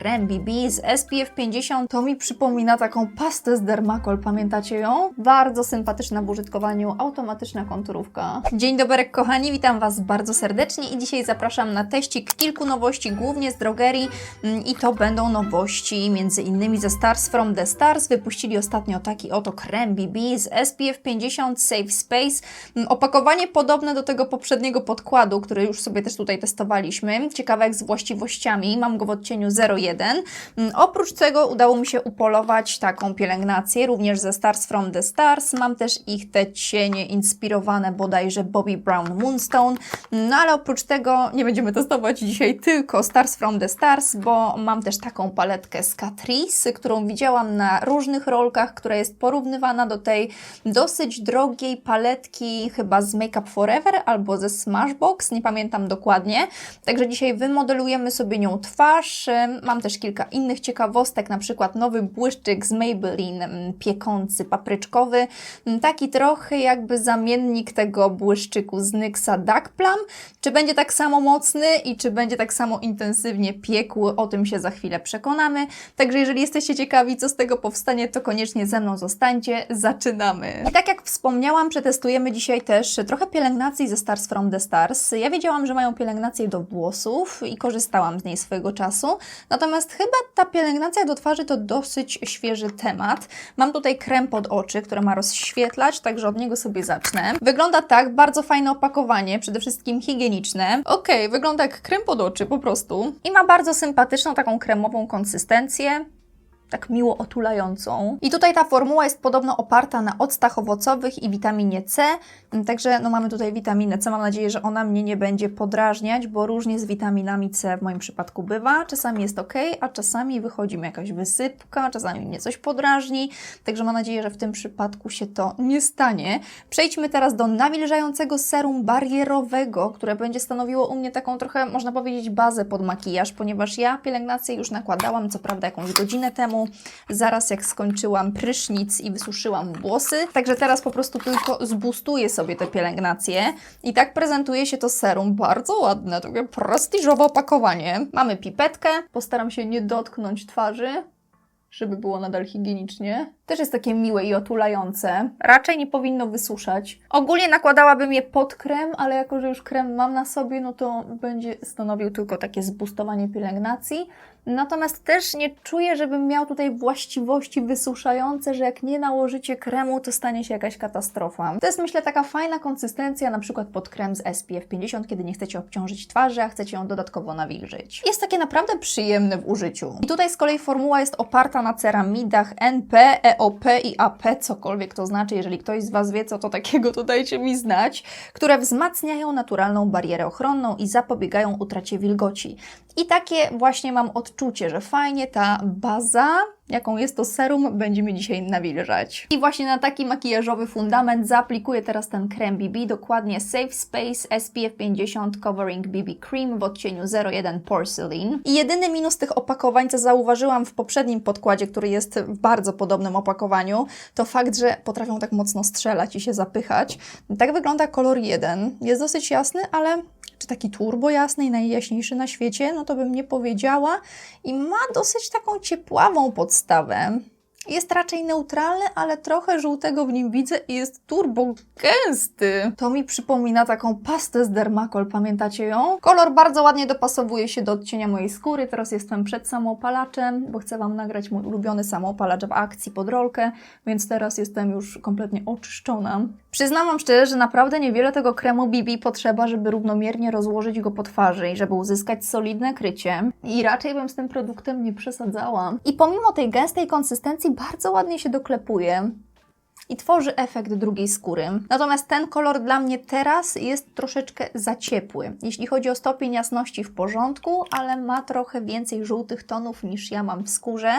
Krem BB z SPF 50 to mi przypomina taką pastę z Dermacol, pamiętacie ją? Bardzo sympatyczna w użytkowaniu, automatyczna konturówka. Dzień dobry kochani, witam Was bardzo serdecznie i dzisiaj zapraszam na teścik kilku nowości, głównie z drogerii mm, i to będą nowości między innymi ze Stars from the Stars. Wypuścili ostatnio taki oto krem BB z SPF 50 Safe Space. Mm, Opakowanie podobne do tego poprzedniego podkładu, który już sobie też tutaj testowaliśmy. Ciekawe jak z właściwościami, mam go w odcieniu 01. Mm, Oprócz tego udało mi się upolować taką pielęgnację, również ze Stars from the Stars. Mam też ich te cienie inspirowane bodajże Bobby Brown Moonstone. No ale oprócz tego nie będziemy testować dzisiaj tylko Stars from the Stars, bo mam też taką paletkę z Catrice, którą widziałam na różnych rolkach, która jest porównywana do tej dosyć drogiej paletki chyba z Make Up Forever albo ze Smashbox, nie pamiętam dokładnie. Także dzisiaj wymodelujemy sobie nią twarz. Ym, Też kilka innych ciekawostek, na przykład nowy błyszczyk z Maybelline, ym, piekący, papryczkowy. Ym, Taki trochę jakby zamiennik tego błyszczyku z NYXa Duck Plum. Czy będzie tak samo mocny i czy będzie tak samo intensywnie piekł, o tym się za chwilę przekonamy. Także jeżeli jesteście ciekawi, co z tego powstanie, to koniecznie ze mną zostańcie. Zaczynamy. I tak jak wspomniałam, przetestujemy dzisiaj też trochę pielęgnacji ze Stars from the Stars. Ja wiedziałam, że mają pielęgnację do włosów i korzystałam z niej swojego czasu. Natomiast chyba ta pielęgnacja do twarzy to dosyć świeży temat. Mam tutaj krem pod oczy, który ma rozświetlać, także od niego sobie zacznę. Wygląda tak, bardzo fajne opakowanie, przede wszystkim higieniczne. Okej, wygląda jak krem pod oczy po prostu. I ma bardzo sympatyczną taką kremową konsystencję tak miło otulającą. I tutaj ta formuła jest podobno oparta na octach owocowych i witaminie C, także no mamy tutaj witaminę C. Mam nadzieję, że ona mnie nie będzie podrażniać, bo różnie z witaminami C w moim przypadku bywa. Czasami jest ok, a czasami wychodzi mi jakaś wysypka, czasami mnie coś podrażni, także mam nadzieję, że w tym przypadku się to nie stanie. Przejdźmy teraz do nawilżającego serum barierowego, które będzie stanowiło u mnie taką trochę, można powiedzieć, bazę pod makijaż, ponieważ ja pielęgnację już nakładałam, co prawda jakąś godzinę temu, zaraz jak skończyłam prysznic i wysuszyłam włosy. Także teraz po prostu tylko zbustuję sobie tę pielęgnację. I tak prezentuje się to serum. Bardzo ładne, takie prestiżowe opakowanie. Mamy pipetkę. Postaram się nie dotknąć twarzy, żeby było nadal higienicznie. Też jest takie miłe i otulające. Raczej nie powinno wysuszać. Ogólnie nakładałabym je pod krem, ale jako, że już krem mam na sobie, no to będzie stanowił tylko takie zbustowanie pielęgnacji. Natomiast też nie czuję, żebym miał tutaj właściwości wysuszające, że jak nie nałożycie kremu, to stanie się jakaś katastrofa. To jest myślę taka fajna konsystencja, na przykład pod krem z SPF 50, kiedy nie chcecie obciążyć twarzy, a chcecie ją dodatkowo nawilżyć. Jest takie naprawdę przyjemne w użyciu. I tutaj z kolei formuła jest oparta na ceramidach NP, EOP i AP, cokolwiek to znaczy. Jeżeli ktoś z Was wie, co to takiego, to dajcie mi znać, które wzmacniają naturalną barierę ochronną i zapobiegają utracie wilgoci. I takie właśnie mam odczucie, że fajnie ta baza, jaką jest to serum, będzie mi dzisiaj nawilżać. I właśnie na taki makijażowy fundament zaaplikuję teraz ten krem BB, dokładnie Safe Space SPF 50 Covering BB Cream w odcieniu 01 Porcelain. I jedyny minus tych opakowań, co zauważyłam w poprzednim podkładzie, który jest w bardzo podobnym opakowaniu, to fakt, że potrafią tak mocno strzelać i się zapychać. Tak wygląda kolor 1. Jest dosyć jasny, ale czy taki turbo jasny najjaśniejszy na świecie, no to bym nie powiedziała. I ma dosyć taką ciepławą podstawę. Jest raczej neutralny, ale trochę żółtego w nim widzę i jest turbo gęsty. To mi przypomina taką pastę z Dermacol, pamiętacie ją? Kolor bardzo ładnie dopasowuje się do odcienia mojej skóry. Teraz jestem przed samoopalaczem, bo chcę Wam nagrać mój ulubiony samoopalacz w akcji pod rolkę, więc teraz jestem już kompletnie oczyszczona. Przyznam Wam szczerze, że naprawdę niewiele tego kremu BB potrzeba, żeby równomiernie rozłożyć go po twarzy i żeby uzyskać solidne krycie. I raczej bym z tym produktem nie przesadzała. I pomimo tej gęstej konsystencji bardzo ładnie się doklepuje i tworzy efekt drugiej skóry. Natomiast ten kolor dla mnie teraz jest troszeczkę za ciepły. Jeśli chodzi o stopień jasności w porządku, ale ma trochę więcej żółtych tonów niż ja mam w skórze.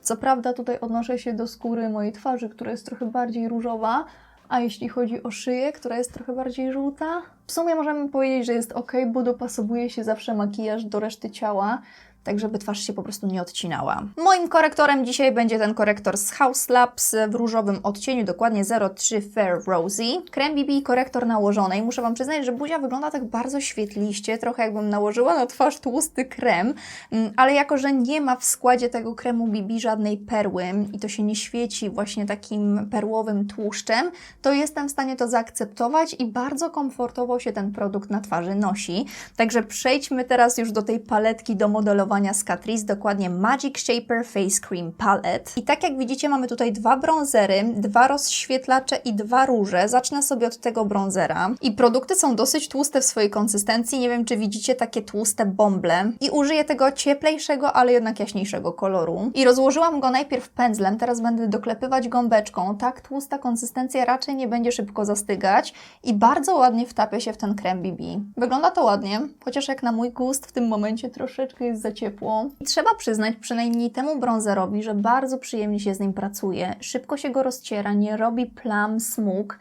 Co prawda tutaj odnoszę się do skóry mojej twarzy, która jest trochę bardziej różowa, a jeśli chodzi o szyję, która jest trochę bardziej żółta, w sumie możemy powiedzieć, że jest ok, bo dopasowuje się zawsze makijaż do reszty ciała. Tak żeby twarz się po prostu nie odcinała. Moim korektorem dzisiaj będzie ten korektor z House Labs w różowym odcieniu, dokładnie 03 Fair Rosy. Krem BB korektor nałożony i muszę Wam przyznać, że buzia wygląda tak bardzo świetliście, trochę jakbym nałożyła na twarz tłusty krem, mm, ale jako, że nie ma w składzie tego kremu BB żadnej perły i to się nie świeci właśnie takim perłowym tłuszczem, to jestem w stanie to zaakceptować i bardzo komfortowo się ten produkt na twarzy nosi. Także przejdźmy teraz już do tej paletki do modelowania z Catrice, dokładnie Magic Shaper Face Cream Palette. I tak jak widzicie mamy tutaj dwa bronzery, dwa rozświetlacze i dwa róże. Zacznę sobie od tego bronzera. I produkty są dosyć tłuste w swojej konsystencji, nie wiem czy widzicie takie tłuste bąble. I użyję tego cieplejszego, ale jednak jaśniejszego koloru. I rozłożyłam go najpierw pędzlem, teraz będę doklepywać gąbeczką. Tak tłusta konsystencja raczej nie będzie szybko zastygać i bardzo ładnie wtapia się w ten krem BB. Wygląda to ładnie, chociaż jak na mój gust w tym momencie troszeczkę jest za ciepło. I trzeba przyznać przynajmniej temu bronzerowi, że bardzo przyjemnie się z nim pracuje. Szybko się go rozciera, nie robi plam, smug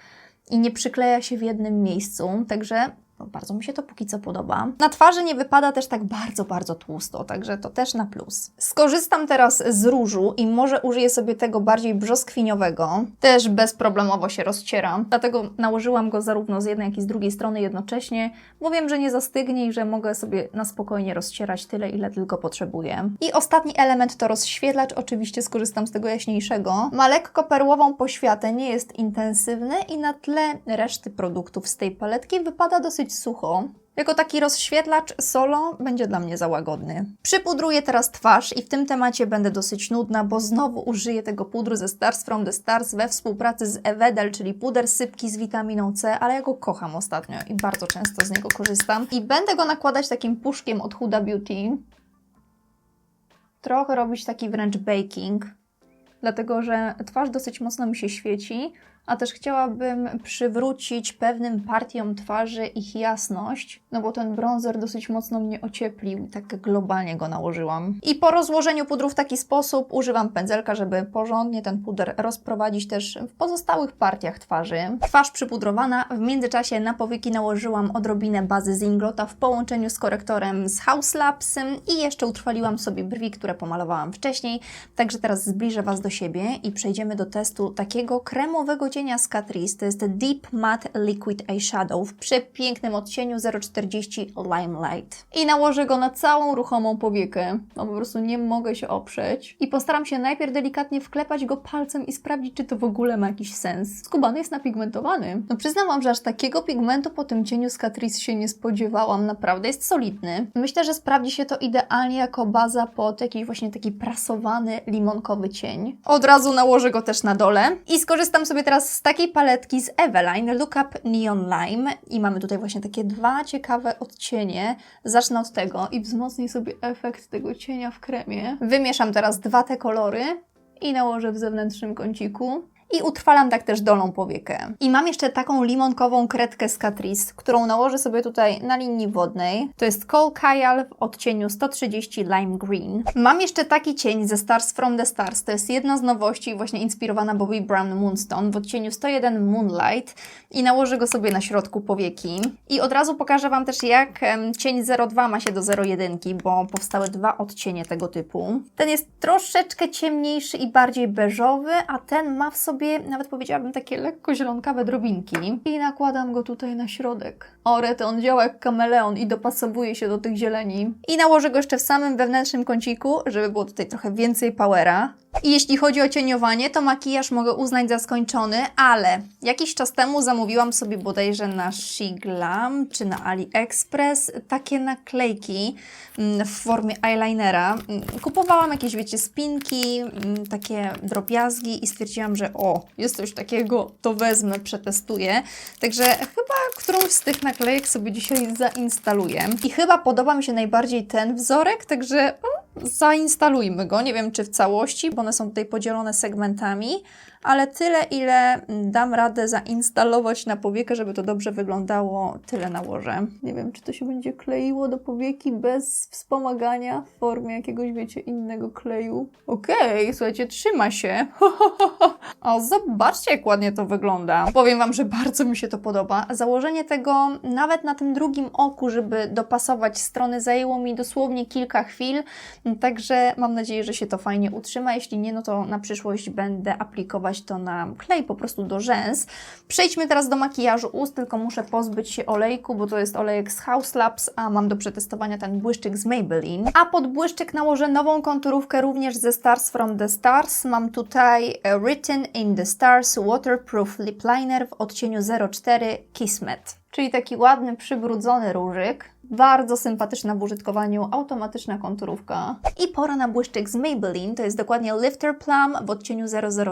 i nie przykleja się w jednym miejscu, także no, bardzo mi się to póki co podoba. Na twarzy nie wypada też tak bardzo, bardzo tłusto, także to też na plus. Skorzystam teraz z różu i może użyję sobie tego bardziej brzoskwiniowego. Też bezproblemowo się rozciera, dlatego nałożyłam go zarówno z jednej, jak i z drugiej strony jednocześnie, bo wiem, że nie zastygnie i że mogę sobie na spokojnie rozcierać tyle, ile tylko potrzebuję. I ostatni element to rozświetlacz, oczywiście skorzystam z tego jaśniejszego. Ma lekko perłową poświatę, nie jest intensywny i na tle reszty produktów z tej paletki wypada dosyć sucho. Jako taki rozświetlacz solo będzie dla mnie za łagodny. Przypudruję teraz twarz i w tym temacie będę dosyć nudna, bo znowu użyję tego pudru ze Stars from the Stars we współpracy z Evedel, czyli puder sypki z witaminą C, ale ja go kocham ostatnio i bardzo często z niego korzystam. I będę go nakładać takim puszkiem od Huda Beauty. Trochę robić taki wręcz baking, dlatego że twarz dosyć mocno mi się świeci, a też chciałabym przywrócić pewnym partiom twarzy ich jasność, no bo ten bronzer dosyć mocno mnie ocieplił tak globalnie go nałożyłam. I po rozłożeniu pudru w taki sposób używam pędzelka, żeby porządnie ten puder rozprowadzić też w pozostałych partiach twarzy. Twarz przypudrowana, w międzyczasie na powieki nałożyłam odrobinę bazy Zinglota w połączeniu z korektorem z House Labs i jeszcze utrwaliłam sobie brwi, które pomalowałam wcześniej, także teraz zbliżę Was do siebie i przejdziemy do testu takiego kremowego cienia z Catrice. To jest Deep Matte Liquid Eyeshadow w przepięknym odcieniu 040 Limelight. I nałożę go na całą ruchomą powiekę. No po prostu nie mogę się oprzeć. I postaram się najpierw delikatnie wklepać go palcem i sprawdzić, czy to w ogóle ma jakiś sens. Skubany jest napigmentowany. No przyznam Wam, że aż takiego pigmentu po tym cieniu z Catrice się nie spodziewałam. Naprawdę jest solidny. Myślę, że sprawdzi się to idealnie jako baza pod jakiś właśnie taki prasowany limonkowy cień. Od razu nałożę go też na dole. I skorzystam sobie teraz z takiej paletki z Eveline Look Up Neon Lime i mamy tutaj właśnie takie dwa ciekawe odcienie. Zacznę od tego i wzmocnię sobie efekt tego cienia w kremie. Wymieszam teraz dwa te kolory i nałożę w zewnętrznym kąciku. I utrwalam tak też dolną powiekę. I mam jeszcze taką limonkową kredkę z Catrice, którą nałożę sobie tutaj na linii wodnej. To jest Coal Kajal w odcieniu 130 Lime Green. Mam jeszcze taki cień ze Stars from the Stars. To jest jedna z nowości, właśnie inspirowana Bobby Brown Moonstone w odcieniu 101 Moonlight. I nałożę go sobie na środku powieki. I od razu pokażę Wam też, jak cień 02 ma się do 01, bo powstały dwa odcienie tego typu. Ten jest troszeczkę ciemniejszy i bardziej beżowy, a ten ma w sobie nawet powiedziałabym takie lekko zielonkawe drobinki. I nakładam go tutaj na środek. O, rety, on działa jak kameleon i dopasowuje się do tych zieleni. I nałożę go jeszcze w samym wewnętrznym kąciku, żeby było tutaj trochę więcej powera. I jeśli chodzi o cieniowanie, to makijaż mogę uznać za skończony, ale jakiś czas temu zamówiłam sobie bodajże na Shiglam czy na AliExpress takie naklejki mm, w formie eyelinera. Mm, Kupowałam jakieś, wiecie, spinki, mm, takie drobiazgi i stwierdziłam, że o, jest coś takiego, to wezmę, przetestuję. Także chyba którąś z tych naklejek sobie dzisiaj zainstaluję. I chyba podoba mi się najbardziej ten wzorek, także mm, zainstalujmy go. Nie wiem, czy w całości, bo one są tutaj podzielone segmentami, ale tyle, ile dam radę zainstalować na powiekę, żeby to dobrze wyglądało, tyle nałożę. Nie wiem, czy to się będzie kleiło do powieki bez wspomagania w formie jakiegoś, wiecie, innego kleju. Okej, słuchajcie, trzyma się. o, zobaczcie, jak ładnie to wygląda. Powiem Wam, że bardzo mi się to podoba. Założenie tego nawet na tym drugim oku, żeby dopasować strony, zajęło mi dosłownie kilka chwil. Także mam nadzieję, że się to fajnie utrzyma. Jeśli nie, no to na przyszłość będę aplikować to na klej po prostu do rzęs. Przejdźmy teraz do makijażu ust, tylko muszę pozbyć się olejku, bo to jest olejek z House Labs, a mam do przetestowania ten błyszczyk z Maybelline. A pod błyszczyk nałożę nową konturówkę również ze Stars from the Stars. Mam tutaj e, Written in the Stars Waterproof Lip Liner w odcieniu 04 Kismet. Czyli taki ładny, przybrudzony różyk. Bardzo sympatyczna w użytkowaniu, automatyczna konturówka. I pora na błyszczyk z Maybelline, to jest dokładnie Lifter Plum w odcieniu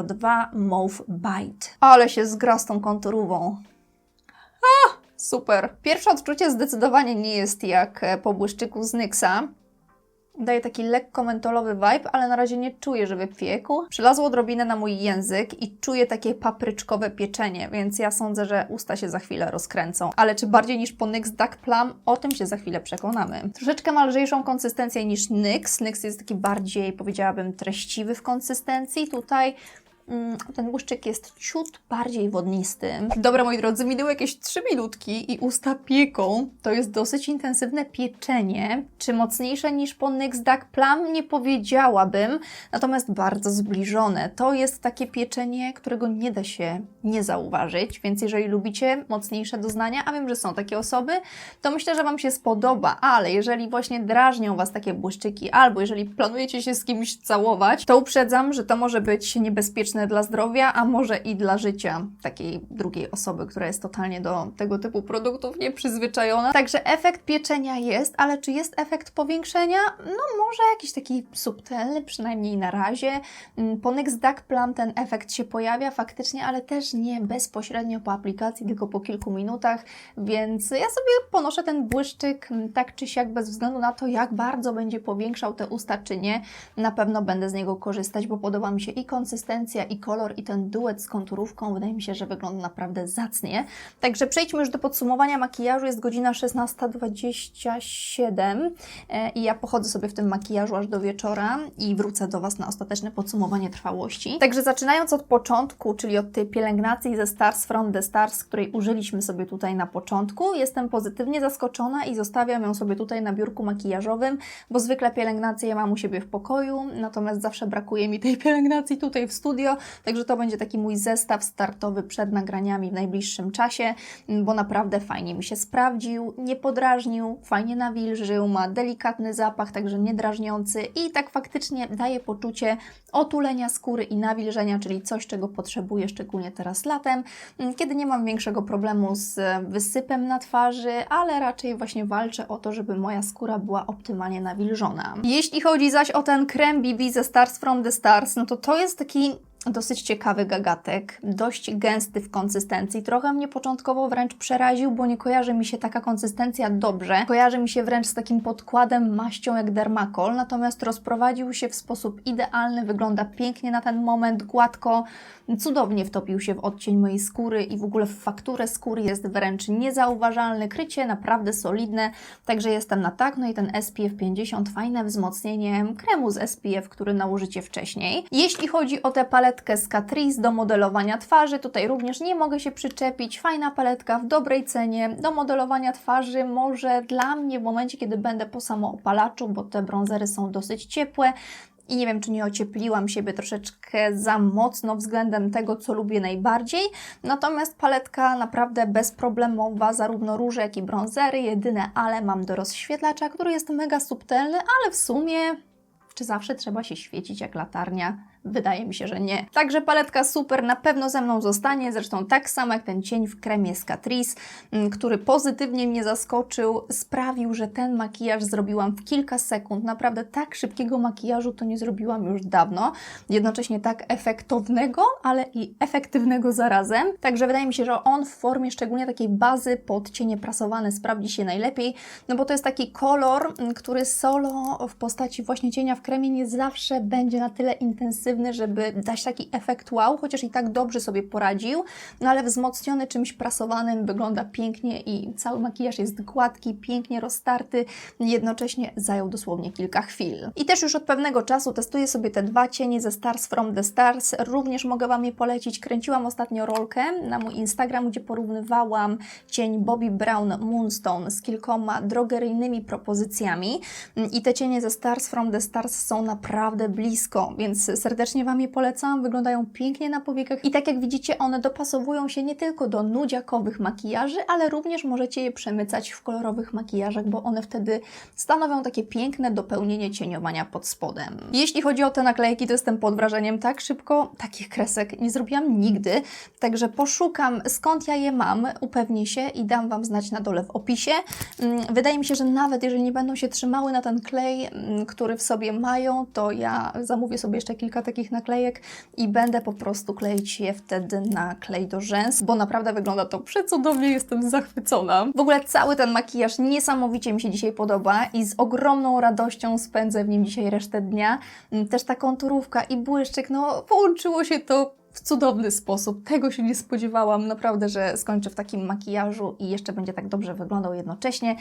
002 Mauve Bite. Ale się zgra z tą konturową. A, super. Pierwsze odczucie zdecydowanie nie jest jak e, po błyszczyku z NYXa. Daje taki lekko mentolowy vibe, ale na razie nie czuję, żeby piekł. Przylazło odrobinę na mój język i czuję takie papryczkowe pieczenie, więc ja sądzę, że usta się za chwilę rozkręcą. Ale czy bardziej niż po NYX Duck Plum? O tym się za chwilę przekonamy. Troszeczkę ma lżejszą konsystencję niż NYX. NYX jest taki bardziej, powiedziałabym, treściwy w konsystencji. Tutaj ten błyszczyk jest ciut bardziej wodnisty. Dobra, moi drodzy, minęły jakieś 3 minutki i usta pieką. To jest dosyć intensywne pieczenie. Czy mocniejsze niż po NYX Duck Plum? Nie powiedziałabym, natomiast bardzo zbliżone. To jest takie pieczenie, którego nie da się nie zauważyć, więc jeżeli lubicie mocniejsze doznania, a wiem, że są takie osoby, to myślę, że Wam się spodoba, ale jeżeli właśnie drażnią Was takie błyszczyki, albo jeżeli planujecie się z kimś całować, to uprzedzam, że to może być niebezpieczne dla zdrowia, a może i dla życia takiej drugiej osoby, która jest totalnie do tego typu produktów nieprzyzwyczajona. Także efekt pieczenia jest, ale czy jest efekt powiększenia? No może jakiś taki subtelny, przynajmniej na razie. Mm, po Next Duck Plum ten efekt się pojawia faktycznie, ale też nie bezpośrednio po aplikacji, tylko po kilku minutach, więc ja sobie ponoszę ten błyszczyk mm, tak czy siak bez względu na to, jak bardzo będzie powiększał te usta, czy nie. Na pewno będę z niego korzystać, bo podoba mi się i konsystencja, i kolor, i ten duet z konturówką. Wydaje mi się, że wygląda naprawdę zacnie. Także przejdźmy już do podsumowania makijażu. Jest godzina 16.27 e, i ja pochodzę sobie w tym makijażu aż do wieczora i wrócę do Was na ostateczne podsumowanie trwałości. Także zaczynając od początku, czyli od tej pielęgnacji ze Stars from the Stars, której użyliśmy sobie tutaj na początku, jestem pozytywnie zaskoczona i zostawiam ją sobie tutaj na biurku makijażowym, bo zwykle pielęgnację mam u siebie w pokoju, natomiast zawsze brakuje mi tej pielęgnacji tutaj w studio, Także to będzie taki mój zestaw startowy przed nagraniami w najbliższym czasie, bo naprawdę fajnie mi się sprawdził, nie podrażnił, fajnie nawilżył, ma delikatny zapach, także niedrażniący i tak faktycznie daje poczucie otulenia skóry i nawilżenia, czyli coś, czego potrzebuję szczególnie teraz latem, kiedy nie mam większego problemu z wysypem na twarzy, ale raczej właśnie walczę o to, żeby moja skóra była optymalnie nawilżona. Jeśli chodzi zaś o ten krem BB ze Stars from the Stars, no to to jest taki dosyć ciekawy gagatek, dość gęsty w konsystencji. Trochę mnie początkowo wręcz przeraził, bo nie kojarzy mi się taka konsystencja dobrze. Kojarzy mi się wręcz z takim podkładem, maścią jak dermakol, natomiast rozprowadził się w sposób idealny, wygląda pięknie na ten moment, gładko, cudownie wtopił się w odcień mojej skóry i w ogóle w fakturę skóry jest wręcz niezauważalny. Krycie naprawdę solidne, także jestem na tak. No i ten SPF 50, fajne wzmocnienie kremu z SPF, który nałożycie wcześniej. Jeśli chodzi o tę paletkę z Catrice do modelowania twarzy, tutaj również nie mogę się przyczepić. Fajna paletka w dobrej cenie do modelowania twarzy. Może dla mnie w momencie, kiedy będę po samoopalaczu, bo te bronzery są dosyć ciepłe, i nie wiem, czy nie ociepliłam siebie troszeczkę za mocno względem tego, co lubię najbardziej. Natomiast paletka naprawdę bezproblemowa, zarówno róże, jak i bronzery. Jedyne ale mam do rozświetlacza, który jest mega subtelny, ale w sumie czy zawsze trzeba się świecić jak latarnia? Wydaje mi się, że nie. Także paletka super, na pewno ze mną zostanie, zresztą tak samo jak ten cień w kremie z Catrice, mm, który pozytywnie mnie zaskoczył, sprawił, że ten makijaż zrobiłam w kilka sekund. Naprawdę tak szybkiego makijażu to nie zrobiłam już dawno. Jednocześnie tak efektownego, ale i efektywnego zarazem. Także wydaje mi się, że on w formie szczególnie takiej bazy pod cienie prasowane sprawdzi się najlepiej, no bo to jest taki kolor, mm, który solo w postaci właśnie cienia w kremie nie zawsze będzie na tyle intensywny, sztywny, żeby dać taki efekt wow, chociaż i tak dobrze sobie poradził, no ale wzmocniony czymś prasowanym wygląda pięknie i cały makijaż jest gładki, pięknie roztarty, jednocześnie zajął dosłownie kilka chwil. I też już od pewnego czasu testuję sobie te dwa cienie ze Stars from the Stars, również mogę Wam je polecić. Kręciłam ostatnio rolkę na mój Instagram, gdzie porównywałam cień Bobbi Brown Moonstone z kilkoma drogeryjnymi propozycjami i te cienie ze Stars from the Stars są naprawdę blisko, więc serdecznie Wam je polecam. Wyglądają pięknie na powiekach i tak jak widzicie, one dopasowują się nie tylko do nudziakowych makijaży, ale również możecie je przemycać w kolorowych makijażach, bo one wtedy stanowią takie piękne dopełnienie cieniowania pod spodem. Jeśli chodzi o te naklejki, to jestem pod wrażeniem tak szybko, takich kresek nie zrobiłam nigdy, także poszukam skąd ja je mam, upewnię się i dam Wam znać na dole w opisie. Mm, Wydaje mi się, że nawet jeżeli nie będą się trzymały na ten klej, mm, który w sobie mają, to ja zamówię sobie jeszcze kilka takich naklejek i będę po prostu kleić je wtedy na klej do rzęs, bo naprawdę wygląda to przecudownie, jestem zachwycona. W ogóle cały ten makijaż niesamowicie mi się dzisiaj podoba i z ogromną radością spędzę w nim dzisiaj resztę dnia. Mm, Też ta konturówka i błyszczyk, no połączyło się to w cudowny sposób. Tego się nie spodziewałam. Naprawdę, że skończę w takim makijażu i jeszcze będzie tak dobrze wyglądał jednocześnie.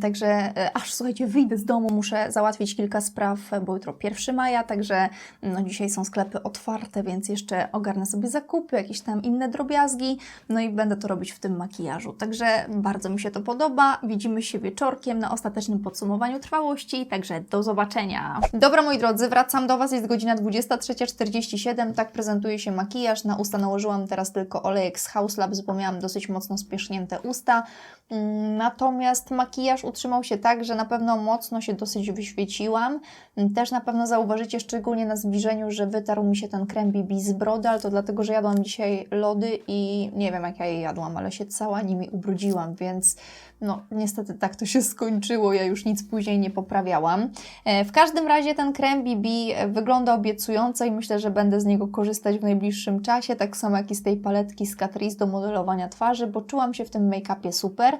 Także e, aż słuchajcie, wyjdę z domu, muszę załatwić kilka spraw, bo jutro 1 maja, także no, dzisiaj są sklepy otwarte, więc jeszcze ogarnę sobie zakupy, jakieś tam inne drobiazgi, no i będę to robić w tym makijażu. Także bardzo mi się to podoba. Widzimy się wieczorkiem na ostatecznym podsumowaniu trwałości, także do zobaczenia. Dobra, moi drodzy, wracam do Was, jest godzina 23.47, tak prezentuje się makijaż. Na usta nałożyłam teraz tylko olejek z House Labs, bo miałam dosyć mocno spiesznięte usta. Mm, Natomiast makijaż utrzymał się tak, że na pewno mocno się dosyć wyświeciłam. Mm, Też na pewno zauważycie, szczególnie na zbliżeniu, że wytarł mi się ten krem BB z brody, ale to dlatego, że jadłam dzisiaj lody i nie wiem jak ja je jadłam, ale się cała nimi ubrudziłam, więc no niestety tak to się skończyło, ja już nic później nie poprawiałam. E, W każdym razie ten krem BB wygląda obiecująco i myślę, że będę z niego korzystać w najbliższym czasie, tak samo jak i z tej paletki z Catrice do modelowania twarzy, bo czułam się w tym make-upie super.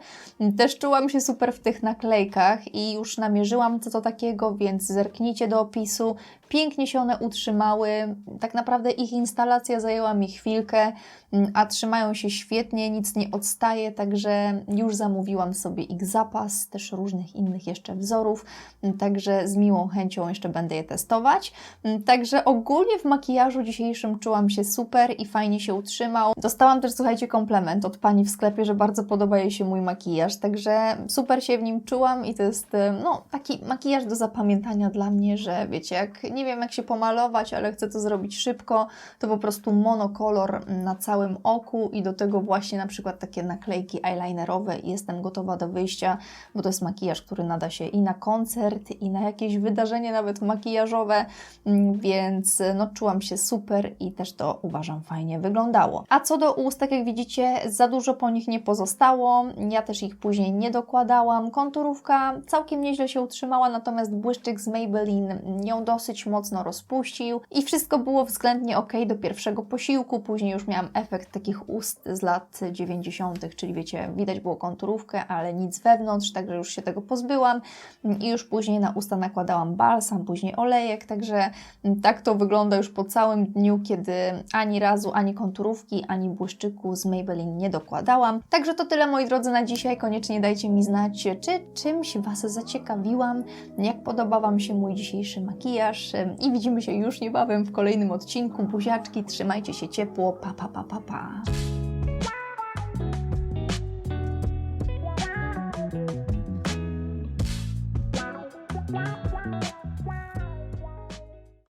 Też czułam się super w tych naklejkach i już namierzyłam co to takiego, więc zerknijcie do opisu. Pięknie się one utrzymały. Tak naprawdę ich instalacja zajęła mi chwilkę, a trzymają się świetnie, nic nie odstaje, także już zamówiłam sobie ich zapas, też różnych innych jeszcze wzorów, także z miłą chęcią jeszcze będę je testować. Także ogólnie w makijażu dzisiejszym czułam się i fajnie się utrzymał. Dostałam też, słuchajcie, komplement od pani w sklepie, że bardzo podoba jej się mój makijaż, także super się w nim czułam i to jest e, no, taki makijaż do zapamiętania dla mnie, że wiecie, jak nie wiem jak się pomalować, ale chcę to zrobić szybko, to po prostu monokolor na całym oku i do tego właśnie na przykład takie naklejki eyelinerowe i jestem gotowa do wyjścia, bo to jest makijaż, który nada się i na koncert, i na jakieś wydarzenie nawet makijażowe, mm, więc no czułam się super i też to uważam fajnie wyglądało. A co do ust, tak jak widzicie, za dużo po nich nie pozostało, ja też ich później nie dokładałam. Konturówka całkiem nieźle się utrzymała, natomiast błyszczyk z Maybelline ją dosyć mocno rozpuścił i wszystko było względnie ok do pierwszego posiłku. Później już miałam efekt takich ust z lat 90., czyli wiecie, widać było konturówkę, ale nic wewnątrz, także już się tego pozbyłam i już później na usta nakładałam balsam, później olejek, także tak to wygląda już po całym dniu, kiedy ani razu, ani konturówki, ani błyszczyku z Maybelline nie dokładałam. Także to tyle moi drodzy na dzisiaj. Koniecznie dajcie mi znać, czy czymś Was zaciekawiłam, jak podoba Wam się mój dzisiejszy makijaż i widzimy się już niebawem w kolejnym odcinku. Buziaczki, trzymajcie się ciepło, pa pa pa pa pa.